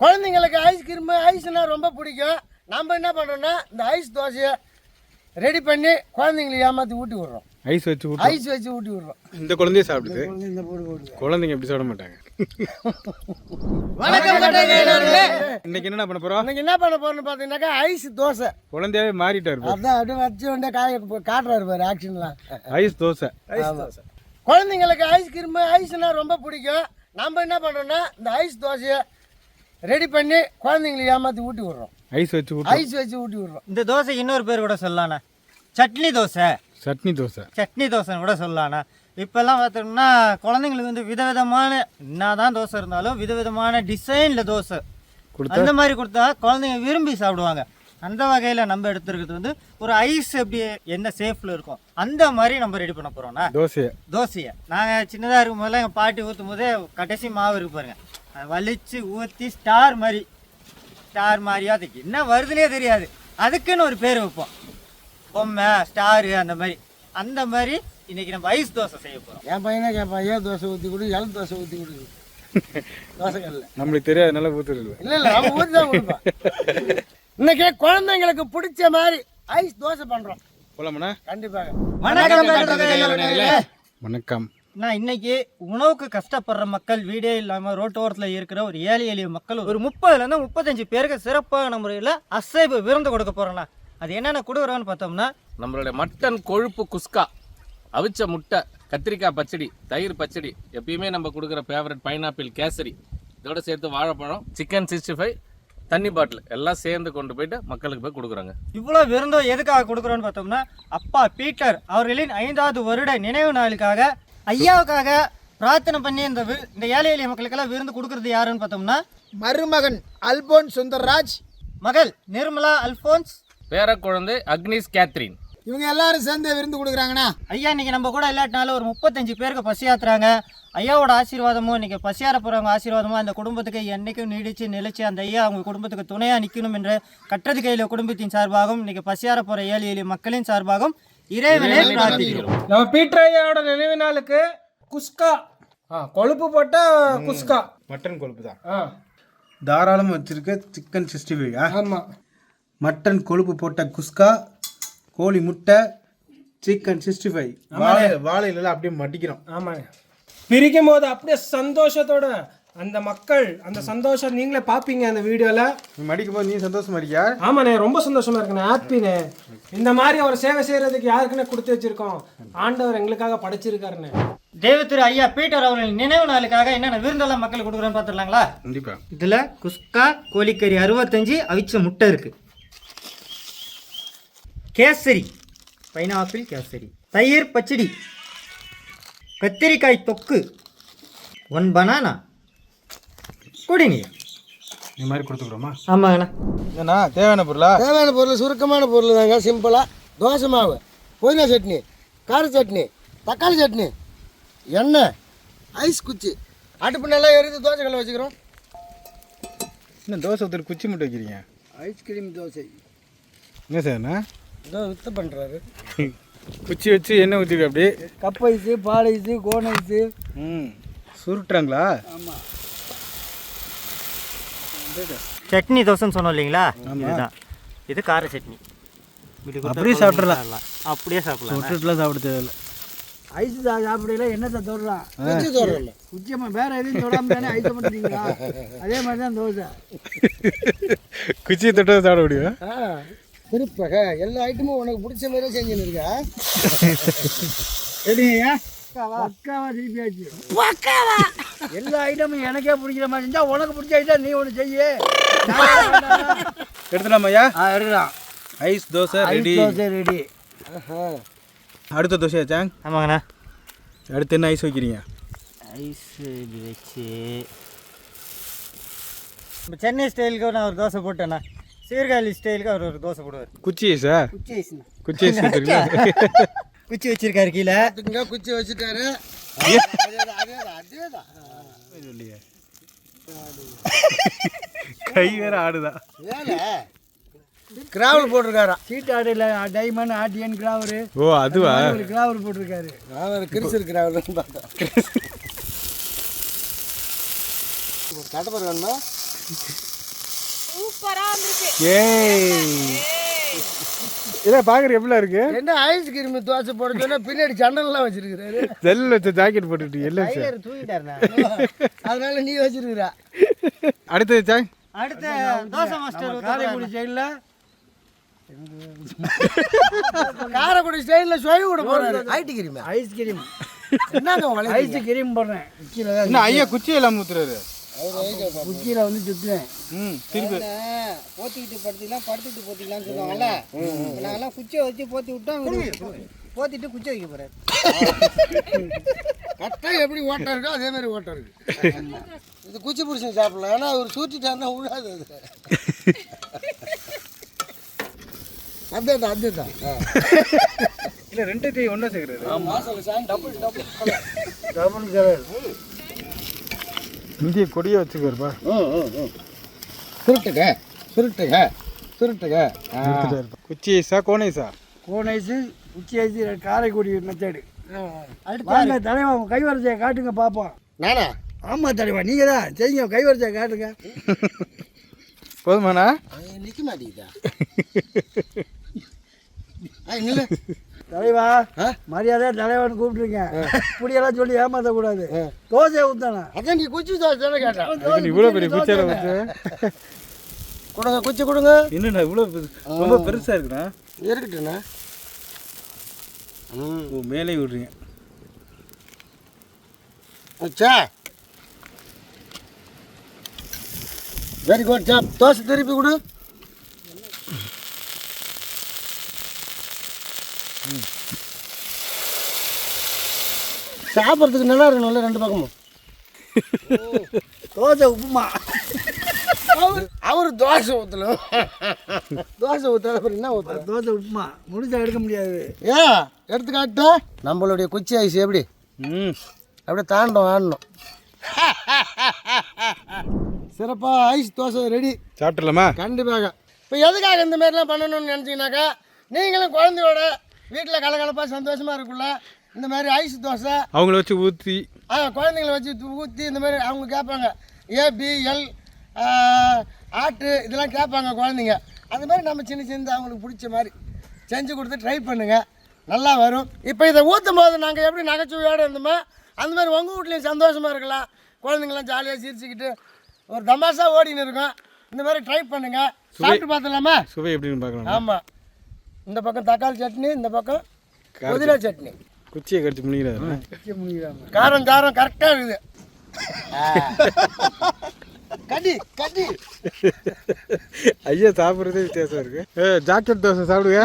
குழந்தைங்களுக்கு ஐஸ்கிரீமு ஐஸ்னா ரொம்ப பிடிக்கும். நம்ம என்ன பண்ணுறோம்னா இந்த ஐஸ் தோசையை ரெடி பண்ணி குழந்தைங்களுக்கு ஏமாற்றி ஊட்டி விட்றோம். ஐஸ் வச்சு ஊட்டு ஐஸ் வச்சு ஊட்டி விட்றோம். இந்த குழந்தைய சாப்பிடுது. குழந்தைங்க எப்படி சாப்பிட மாட்டாங்க? வணக்கம். இன்னைக்கு என்ன பண்ண போறோம்? இன்னைக்கு என்ன பண்ண போறோம்னு பார்த்தீங்கன்னாக்கா ஐஸ் தோசை. குழந்தையாவே மாறிட்டாரு பாரு. அதான் அப்படியே வச்சு உடனே காய காட்டுறாரு பாரு ஆக்ஷன்லாம் ஐஸ் தோசை. குழந்தைங்களுக்கு ஐஸ்கிரீமு ஐஸ்னா ரொம்ப பிடிக்கும். நம்ம என்ன பண்ணுறோம்னா இந்த ஐஸ் தோசையை ரெடி பண்ணி குழந்தைங்களுக்கு ஏமாற்றி ஊட்டி விட்றோம். ஐஸ் வச்சு ஊட்டு ஐஸ் வச்சு ஊட்டி விட்றோம். இந்த தோசைக்கு இன்னொரு பேர் கூட சொல்லலாண்ணா. சட்னி தோசை. சட்னி தோசை. சட்னி தோசைன்னு கூட சொல்லலாண்ணா. இப்போல்லாம் பார்த்தோம்னா குழந்தைங்களுக்கு வந்து விதவிதமான என்னதான் தோசை இருந்தாலும் விதவிதமான டிசைனில் தோசை. அந்த மாதிரி கொடுத்தா குழந்தைங்க விரும்பி சாப்பிடுவாங்க. அந்த வகையில் நம்ம எடுத்துருக்கிறது வந்து ஒரு ஐஸ் எப்படி என்ன சேஃபில் இருக்கும் அந்த மாதிரி நம்ம ரெடி பண்ண போகிறோம்னா தோசையை. தோசையை. நாங்கள் சின்னதாக இருக்கும் போதெல்லாம் எங்கள் பாட்டி ஊற்றும் போதே கடைசி மாவு இருக்கு பாருங்க. அதை வலிச்சு ஊற்றி ஸ்டார் மாதிரி ஸ்டார் மாதிரியா அதுக்கு என்ன வருதுன்னே தெரியாது. அதுக்குன்னு ஒரு பேர் வைப்போம். பொம்மை ஸ்டாரு அந்த மாதிரி. அந்த மாதிரி இன்னைக்கு நம்ம ஐஸ் தோசை செய்ய போகிறோம் என் பையனே கேட்பான் ஏன் தோசை ஊற்றி கொடு எல் தோசை ஊற்றி கொடு? தோசைக்கல்ல. நம்மளுக்கு தெரியாது நல்லா ஊத்துறது இல்லை இல்லை நம்ம ஊற்றி தான் இன்னைக்கு குழந்தைங்களுக்கு பிடிச்ச மாதிரி ஐஸ் தோசை பண்ணுறோம் போலாமண்ணா? கண்டிப்பாக வணக்கம் வணக்கம். நான் இன்னைக்கு உணவுக்கு கஷ்டப்படுற மக்கள் வீடே இல்லாமல் ரோட்டோரத்தில் இருக்கிற ஒரு ஏழை எளிய மக்கள் ஒரு முப்பதுலேருந்து முப்பத்தஞ்சு பேருக்கு சிறப்பான முறையில் அசைவு விருந்து கொடுக்க போகிறோண்ணா அது என்னென்ன கொடுக்குறோன்னு பார்த்தோம்னா நம்மளுடைய மட்டன் கொழுப்பு குஸ்கா அவிச்ச முட்டை கத்திரிக்காய் பச்சடி தயிர் பச்சடி எப்பயுமே நம்ம கொடுக்குற ஃபேவரட் பைனாப்பிள் கேசரி. இதோட சேர்த்து வாழைப்பழம் சிக்கன் சிக்ஸ்டி ஃபைவ் தண்ணி பாட்டில் எல்லாம் சேர்ந்து கொண்டு போயிட்டு மக்களுக்கு போய் கொடுக்குறாங்க. இவ்வளோ விருந்தம் எதுக்காக கொடுக்குறோன்னு பார்த்தோம்னா அப்பா பீட்டர் அவர்களின் ஐந்தாவது வருட நினைவு நாளுக்காக ஐயாவுக்காக பிரார்த்தனை பண்ணி இந்த இந்த ஏழை எளிய மக்களுக்கெல்லாம் விருந்து கொடுக்கறது யாருன்னு பார்த்தோம்னா மருமகன் அல்போன் சுந்தர்ராஜ். மகள் நிர்மலா அல்போன்ஸ். பேர குழந்தை அக்னிஸ் கேத்ரின். இவங்க எல்லாரும் சேர்ந்து விருந்து கொடுக்குறாங்கண்ணா. ஐயா இன்னைக்கு நம்ம கூட இல்லாட்டினாலும் ஒரு முப்பத்தஞ்சு பேருக்கு பசியாத்துறாங்க ஐயாவோட ஆசீர்வாதமும் இன்னைக்கு பசியார போகிறவங்க ஆசீர்வாதமும் அந்த குடும்பத்துக்கு என்னைக்கும் நீடிச்சு நிலைச்சு அந்த ஐயா அவங்க குடும்பத்துக்கு துணையாக நிற்கணும் என்ற கட்டது கையில் குடும்பத்தின் சார்பாகவும் இன்னைக்கு பசியார போகிற ஏழை எளிய மக்களின் சார்பாகவும் இறைவனை பிரார்த்திக்கிறோம். நம்ம பீட்டர் ஐயாவோட நினைவு நாளுக்கு குஸ்கா. ஆ கொழுப்பு போட்ட குஸ்கா. மட்டன் கொழுப்பு தான். ஆ. தாராளமாக வச்சிருக்க சிக்கன் சிக்ஸ்டி ஃபைவ் ஆமாம் மட்டன் கொழுப்பு போட்ட குஸ்கா கோழி முட்டை சிக்கன் சிக்ஸ்டி ஃபைவ். வாழை வாழையில அப்படியே மட்டிக்கிறோம் ஆமாங்க பிரிக்கும் போது அப்படியே சந்தோஷத்தோட அந்த மக்கள் அந்த சந்தோஷம் நீங்களே பார்ப்பீங்க அந்த வீடியோவில் நீ மடிக்கும் போது நீ சந்தோஷமா இருக்கியா? ஆமாண்ணே ரொம்ப சந்தோஷமா இருக்குண்ணே ஹாப்பிண்ணே இந்த மாதிரி ஒரு சேவை செய்யறதுக்கு யாருக்குன்னு கொடுத்து வச்சிருக்கோம்? ஆண்டவர் எங்களுக்காக படைச்சிருக்காருண்ணே. தேவத்திரு ஐயா பீட்டர் அவர்களின் நினைவு நாளுக்காக என்னென்ன விருந்தெல்லாம் மக்கள் கொடுக்குறோன்னு பார்த்துடலாங்களா? கண்டிப்பா. இதில் குஸ்கா கோழிக்கறி அறுபத்தஞ்சு அவிச்ச முட்டை இருக்கு. கேசரி பைனாப்பிள் கேசரி. தயிர் பச்சடி. கத்திரிக்காய் தொக்கு. One banana. குடிங்க இந்த மாதிரி கொடுத்துக்குறோமா? ஆமாங்கண்ணா. ஏன்னா தேவையான பொருளா? தேவையான பொருள் சுருக்கமான பொருள் தாங்க சிம்பிளாக தோசை மாவு புதினா சட்னி கார சட்னி தக்காளி சட்னி எண்ணெய் ஐஸ் குச்சி. அடுப்பு நல்லா எரிந்து தோசைக்கல்ல வச்சுக்கிறோம். என்ன தோசை ஒருத்தர் குச்சி மட்டும் வைக்கிறீங்க? Ice cream dosa. என்ன சார்ண்ணா இதோ வித்து பண்ணுறாரு குச்சி வச்சு எண்ணெய் ஊற்றிக்க அப்படியே கப் ஐஸு பால் ஐஸு கோன் ஐஸு ம். சுருட்டுறாங்களா? சட்னி தோசைன்னு சொன்னோம் இல்லைங்களா? இதுதான். இது கார சட்னி. அப்படியே சாப்பிட்றலாம். சாப்பிடலாம். அப்படியே சாப்பிடலாம். சுட்டுலாம் சாப்பிட தேவையில்ல. ஐஸ் சாப்பிடல என்னத்தை தொடுறான் குச்சி தோறல முக்கியமா வேற எதுவும் தொடாம தானே ஐஸ் பண்ணுறீங்களா அதே மாதிரி தான் தோசை. குச்சியை தொட்டு சாப்பிட முடியும். ஆ திருப்பக எல்லா ஐட்டமும் உனக்கு பிடிச்ச மாதிரியே செஞ்சுன்னு இருக்கா? சரியா பக்காவா? திருப்பியாச்சு. எல்லா ஐட்டமும் எனக்கே பிடிக்கிற மாதிரி செஞ்சா உனக்கு பிடிச்ச ஐட்டம் நீ ஒன்று செய்ய. எடுத்துலாமா ஐயா? ஆ எடுக்கலாம் ice dosa ready dosa ready அடுத்த தோசையா சாங் ஆமாங்கண்ணா. அடுத்து என்ன ஐஸ் வைக்கிறீங்க? ஐஸ் வச்சு. இப்போ சென்னை ஸ்டைலுக்கு நான் ஒரு தோசை போட்டேண்ணா. சீர்காழி ஸ்டைலுக்கு அவர் ஒரு தோசை போடுவார். குச்சி ஐஸா? குச்சி ஐஸ்ண்ணா. குச்சி ஐஸ் குச்சி வச்சிருக்காரு கீழே. இங்க குச்சி வச்சுட்டாரு. கை வேற ஆடுதா? வேலை கிராவல் போட்டிருக்காராம் சீட்டு ஆடையில் டைமண்ட் ஆட்டியன் கிராவரு ஓ அதுவா? ஒரு கிராவர் போட்டிருக்காரு. அவர் கிரிசல் பார்த்தேன். கடப்பர் வேணுமா சூப்பரா வந்திருக்கு. ஏய். இதை பார்க்குற எப்படிலாம் இருக்கு? என்ன ஐஸ்கிரீம் தோசை போட சொன்னா பின்னாடி சண்டல்லாம் வச்சிருக்கிறாரு. ஜெல்லில் வச்ச ஜாக்கெட் போட்டுட்டு எல்லாம் தூக்கிட்டாருண்ணா அதனால நீ வச்சிருக்கிறா. அடுத்தது சாய் அடுத்த தோசை மாஸ்டர் காரைக்குடி சைடில் காரைக்குடி ஸ்டைல்ல சுவை கூட போறாரு. ஐடி கிரீம் ஐஸ்கிரீம் என்னங்க வளைய ஐஸ்கிரீம் போடுறேன். ஐயா குச்சி எல்லாம் ஊத்துறாரு. உச்சியில் வந்து சுற்றுவேன் ம் திருப்பி. போத்திக்கிட்டு படுத்திக்கலாம் படுத்துட்டு போத்திக்கலாம்னு சொல்லுவாங்கல்ல? நாங்கெல்லாம் குச்சியை வச்சு போத்தி விட்டா போத்திட்டு குச்சி வைக்க போறாரு. கட்டம் எப்படி ஓட்டம் இருக்கோ அதே மாதிரி ஓட்டம் இருக்கு. இது குச்சி புடிச்சு சாப்பிடலாம். ஏன்னா அவர் சூட்டிட்டாருன்னா விழாது அது. அதே தான் அதே தான் இல்லை ரெண்டு தீ ஒன்றா சேர்க்குறாரு டபுள் கலர் இங்கே கொடியை வச்சுக்கிறப்பா சுருட்டுங்க சுருட்டுங்க சுருட்டுங்க குச்சி ஐஸா கோன் ஐஸா? கோன் ஐஸு உச்சி ஐஸு காரைக்குடி மெத்தடு. வாங்க தலைவா உங்க கைவரிசையை காட்டுங்க பார்ப்போம் நானா? ஆமாம் தலைவா நீங்கள் தான். செய்யுங்க கைவரிசையை காட்டுங்க. போதுமாண்ணா? நிற்க மாட்டேங்குதா? தலைவா ஆ? மரியாதையாக தலைவன் கூப்பிட்டுருங்க. இப்படியெல்லாம் சொல்லி ஏமாற்றக்கூடாது தோசை ஊற்றணும் அதான் நீ குச்சி தோசை கேட்டேன் இவ்வளோ பெரிய குச்சியில் வச்சு? கொடுங்க குச்சி கொடுங்க. என்னண்ணா இவ்வளோ ரொம்ப பெருசாக இருக்குண்ணா? இருக்கட்டுண்ணா ம். மேலே விடுறீங்க. அச்சா. வெரி குட் சாப் தோசை திருப்பி கொடு. சாப்பிட்றதுக்கு நல்லா இருக்கணும்ல ரெண்டு பக்கமும். தோசை உப்புமா. அவர் தோசை ஊற்றணும் தோசை ஊற்றாத அப்புறம் என்ன ஊற்றணும் தோசை உப்புமா. முடிஞ்சா எடுக்க முடியாது. ஏ எடுத்துக்காட்டு நம்மளுடைய குச்சி ஐஸ் எப்படி? ம். அப்படியே தாண்டும் ஆடணும். சிறப்பாக ஐஸ் தோசை ரெடி. சாப்பிட்றலாமா கண்டிப்பாக. இப்போ எதுக்காக இந்த மாதிரிலாம் பண்ணணும்னு நினச்சிங்கனாக்கா நீங்களும் குழந்தையோட வீட்டில் கலகலப்பாக சந்தோஷமாக இருக்குல்ல இந்த மாதிரி ஐஸ் தோசை அவங்கள வச்சு ஊற்றி ஆ குழந்தைங்கள வச்சு ஊற்றி இந்த மாதிரி அவங்க கேட்பாங்க. ஏபிஎல் ஆட்டு இதெல்லாம் கேட்பாங்க குழந்தைங்க. அந்த மாதிரி நம்ம சின்ன சின்ன அவங்களுக்கு பிடிச்ச மாதிரி செஞ்சு கொடுத்து ட்ரை பண்ணுங்கள் நல்லா வரும். இப்போ இதை ஊற்றும் போது நாங்கள் எப்படி நகைச்சுவையோடு இருந்தோமோ அந்த மாதிரி உங்கள் வீட்லேயும் சந்தோஷமாக இருக்கலாம். குழந்தைங்களாம் ஜாலியாக சிரிச்சுக்கிட்டு ஒரு தமாஷா ஓடின்னு இருக்கோம். இந்த மாதிரி ட்ரை பண்ணுங்கள் சாப்பிட்டு பார்த்துலாமா சுவை எப்படின்னு பார்க்கலாம்? ஆமாம் இந்த பக்கம் தக்காளி சட்னி இந்த பக்கம் புதினா சட்னி. குச்சியை கடிச்சு முடிக்கிறாரு வச்சு முடிக்கிறாங்க காரம் காரம் கரெக்டாக இருக்குது. கடி கடி. ஐயா சாப்பிட்றதே வித்தியாசம் இருக்கு. ஏ ஜாக்கெட் தோசை சாப்பிடுங்க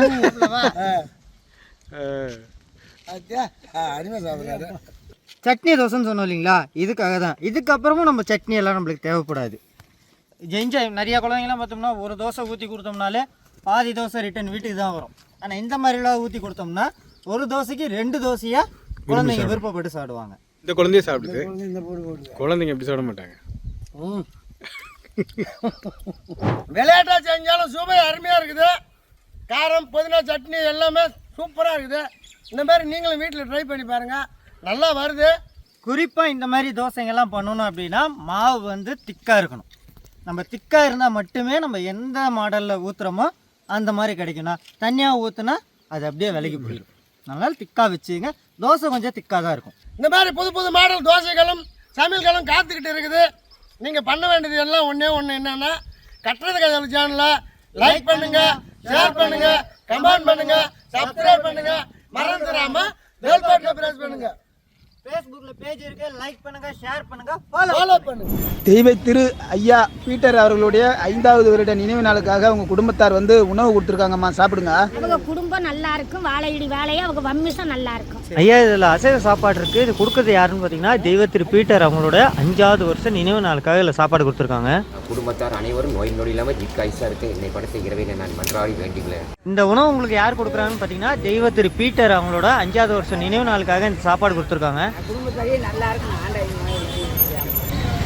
சட்னி தோசைன்னு சொன்னோம் இல்லைங்களா? இதுக்காக தான். இதுக்கப்புறமும் நம்ம சட்னி எல்லாம் நம்மளுக்கு தேவைப்படாது. என்ஜாய் நிறைய குழந்தைங்களாம் பார்த்தோம்னா ஒரு தோசை ஊற்றி கொடுத்தோம்னாலே பாதி தோசை ரிட்டன் வீட்டுக்கு தான் வரும். ஆனால் இந்த மாதிரிலாம் ஊற்றி கொடுத்தோம்னா ஒரு தோசைக்கு ரெண்டு தோசையாக குழந்தைங்க விருப்பப்பட்டு சாப்பிடுவாங்க. இந்த குழந்தைய சாப்பிடுது. குழந்தைங்க எப்படி சாப்பிட மாட்டாங்க? ம். விளையாட்டாக செஞ்சாலும் சுவை அருமையாக இருக்குது. காரம் புதினா சட்னி எல்லாமே சூப்பராக இருக்குது. இந்த மாதிரி நீங்களும் வீட்டில் ட்ரை பண்ணி பாருங்கள் நல்லா வருது. குறிப்பாக இந்த மாதிரி தோசைங்கெல்லாம் பண்ணணும் அப்படின்னா மாவு வந்து திக்காக இருக்கணும். நம்ம திக்காக இருந்தால் மட்டுமே நம்ம எந்த மாடலில் ஊற்றுறோமோ அந்த மாதிரி கிடைக்கும்னா தனியாக ஊற்றுனா அது அப்படியே விலகி போயிடும். நல்லா திக்காக வச்சுங்க. தோசை கொஞ்சம் திக்காக தான் இருக்கும். இந்த மாதிரி புது புது மாடல் தோசைகளும் சமையல்களும் காத்துக்கிட்டு இருக்குது. நீங்கள் பண்ண வேண்டியது எல்லாம் ஒன்றே ஒன்று என்னென்னா கட்டுறது கையாளு சேனலில் லைக் பண்ணுங்க ஷேர் பண்ணுங்க கமெண்ட் பண்ணுங்க சப்ஸ்கிரைப் பண்ணுங்க. மறந்துடாமல் பெல் பட்டனை பிரஸ் பண்ணுங்க. ஃபேஸ்புக்கில் பேஜ் இருக்கு. லைக் பண்ணுங்க ஷேர் பண்ணுங்க ஃபாலோ ஃபாலோ பண்ணுங்க. தெய்வ திரு ஐயா பீட்டர் அவர்களுடைய ஐந்தாவது வருட நினைவு நாளுக்காக அவங்க குடும்பத்தார் வந்து உணவு கொடுத்துருக்காங்கம்மா. சாப்பிடுங்க. அவங்க குடும்பம் நல்லா இருக்கும். வாழையடி வாழையா அவங்க வம்மிசம் நல்லா இருக்கும். ஐயா இதில் அசைவ சாப்பாடு இருக்குது இது கொடுக்குறது யாருன்னு பார்த்தீங்கன்னா தெய்வ திரு பீட்டர் அவங்களோட அஞ்சாவது வருஷம் நினைவு நாளுக்காக இதில் சாப்பாடு கொடுத்துருக்காங்க. குடும்பத்தார் அனைவரும் நோய் நொடி இல்லாமல் ஜிக்காய்ஸாக இருக்க. என்னை படைத்த இறைவனை நான் மன்றாடி வேண்டியுள்ளேன் இந்த உணவு உங்களுக்கு யார் கொடுக்குறாங்கன்னு பார்த்தீங்கன்னா தெய்வ திரு பீட்டர் அவங்களோட அஞ்சாவது வருஷம் நினைவு நாளுக்காக இந்த சாப்பாடு கொடுத்துருக்காங்க.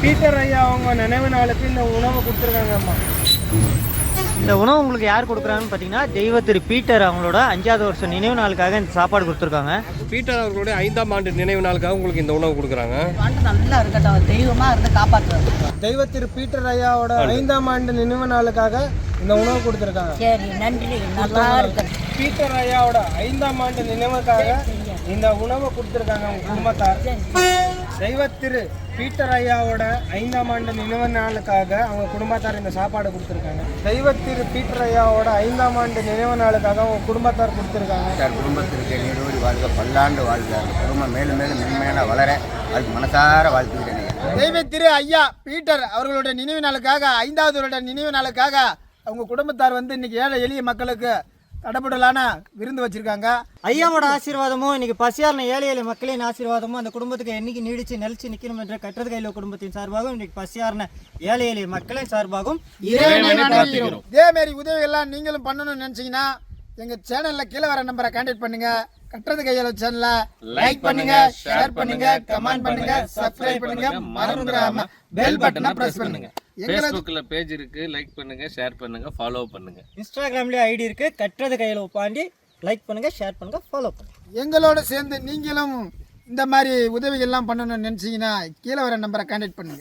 பீட்டர் ஐயா அவங்க நினைவு நாளுக்கு இந்த உணவு கொடுத்துருக்காங்கம்மா. இந்த உணவு உங்களுக்கு யார் கொடுக்குறாங்கன்னு பார்த்தீங்கன்னா தெய்வ திரு பீட்டர் அவங்களோட அஞ்சாவது வருஷம் நினைவு நாளுக்காக இந்த சாப்பாடு கொடுத்துருக்காங்க. பீட்டர் அவர்களுடைய ஐந்தாம் ஆண்டு நினைவு நாளுக்காக உங்களுக்கு இந்த உணவு கொடுக்குறாங்க. நல்லா இருக்கட்டும். தெய்வமா இருந்து காப்பாற்றுவாங்க தெய்வ திரு பீட்டர் ஐயாவோட ஐந்தாம் ஆண்டு நினைவு நாளுக்காக இந்த உணவு கொடுத்துருக்காங்க. சரி நன்றி. நல்லா இருக்கட்டும். பீட்டர் ஐயாவோட ஐந்தாம் ஆண்டு நினைவுக்காக இந்த உணவை கொடுத்துருக்காங்க அவங்க குடும்பத்தார். தெய்வ திரு பீட்டர் ஐயாவோட ஐந்தாம் ஆண்டு நினைவு நாளுக்காக அவங்க குடும்பத்தார் இந்த சாப்பாடு கொடுத்துருக்காங்க. தெய்வ திரு பீட்டர் ஐயாவோட ஐந்தாம் ஆண்டு நினைவு நாளுக்காக அவங்க குடும்பத்தார் கொடுத்துருக்காங்க. சார் குடும்பத்திற்கு நீடோடி வாழ்க பல்லாண்டு வாழ்க. குடும்பம் மேலும் மேலும் மென்மையான வளர அதுக்கு மனசார வாழ்த்துக்கிறேன் தெய்வ திரு ஐயா பீட்டர் அவர்களுடைய நினைவு நாளுக்காக ஐந்தாவது வருட நினைவு நாளுக்காக அவங்க குடும்பத்தார் வந்து இன்னைக்கு ஏழை எளிய மக்களுக்கு தடபுடலான விருந்து வச்சிருக்காங்க. ஐயாவோட ஆசீர்வாதமும் இன்னைக்கு பசியார்ன ஏழை ஏழை மக்களின் ஆசீர்வாதமும் அந்த குடும்பத்துக்கு என்னைக்கு நீடிச்சு நிலைச்சு நிற்கணும் என்ற கட்டுறது கையில் குடும்பத்தின் சார்பாகவும் இன்னைக்கு பசியார்ன ஏழை எளிய மக்களின் சார்பாகவும். இதே மாதிரி உதவிகள்லாம் நீங்களும் பண்ணணும்னு நினைச்சீங்கன்னா எங்க சேனல்ல கீழே வர நம்பரை கான்டாக்ட் பண்ணுங்க. கட்டுறது கையில சேனலை லைக் பண்ணுங்க ஷேர் பண்ணுங்க கமெண்ட் பண்ணுங்க சப்ஸ்கிரைப் பண்ணுங்க. மறந்துடாம பெல் பட்டனை பிரஸ் பண்ணுங்க. ஃபேஸ்புக்கில் பேஜ் இருக்கு லைக் பண்ணுங்க ஷேர் பண்ணுங்க ஃபாலோ பண்ணுங்க. இன்ஸ்டாகிராம்லேயும் ஐடி இருக்கு கட்டுறது கையில் உப்பாண்டி லைக் பண்ணுங்க ஷேர் பண்ணுங்க ஃபாலோ பண்ணுங்க. எங்களோட சேர்ந்து நீங்களும் இந்த மாதிரி உதவிகள்லாம் பண்ணணும்னு நினைச்சீங்கன்னா கீழே வர நம்பரை கான்டாக்ட் பண்ணுங்க.